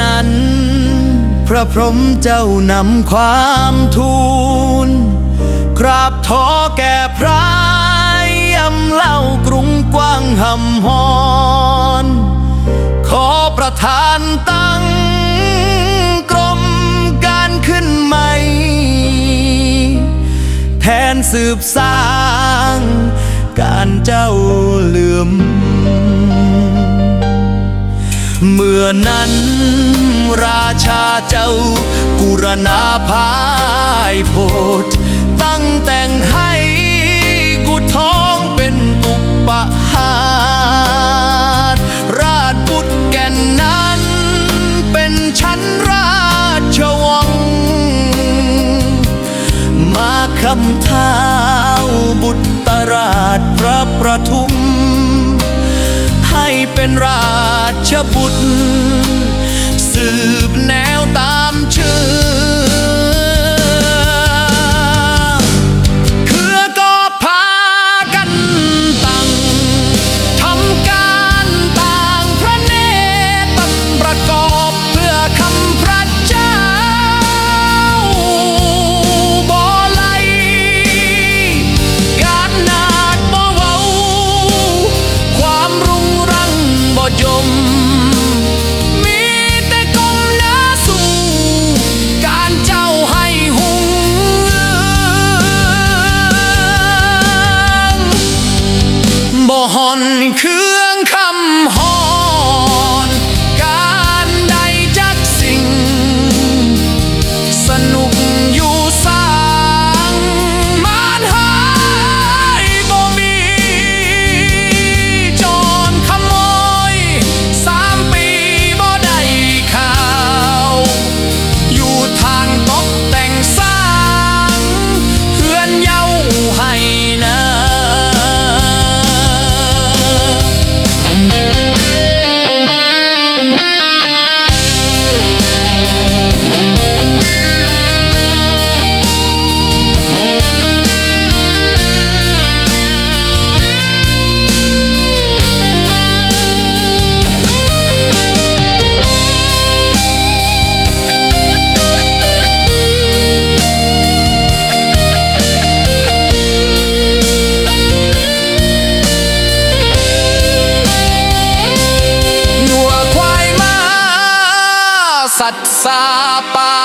นั้น พระพรหมเจ้านำความทูลกราบทอแก่พระยำเล่ากรุงกว้างหำหอน ขอประทานตั้งกรมการขึ้นใหม่ แทนสืบสร้างการเจ้า อนั้นราชาเจ้ากุรณาพายโพธตั้งแต่งให้กุท้องเป็นอุปหารราชบุตรแก่นนั้นเป็นชั้นราชวังมาคำเท้าบุตรราชพระประทุม ให้เป็นราชบุตร สืบแนวตามชื่อ หัว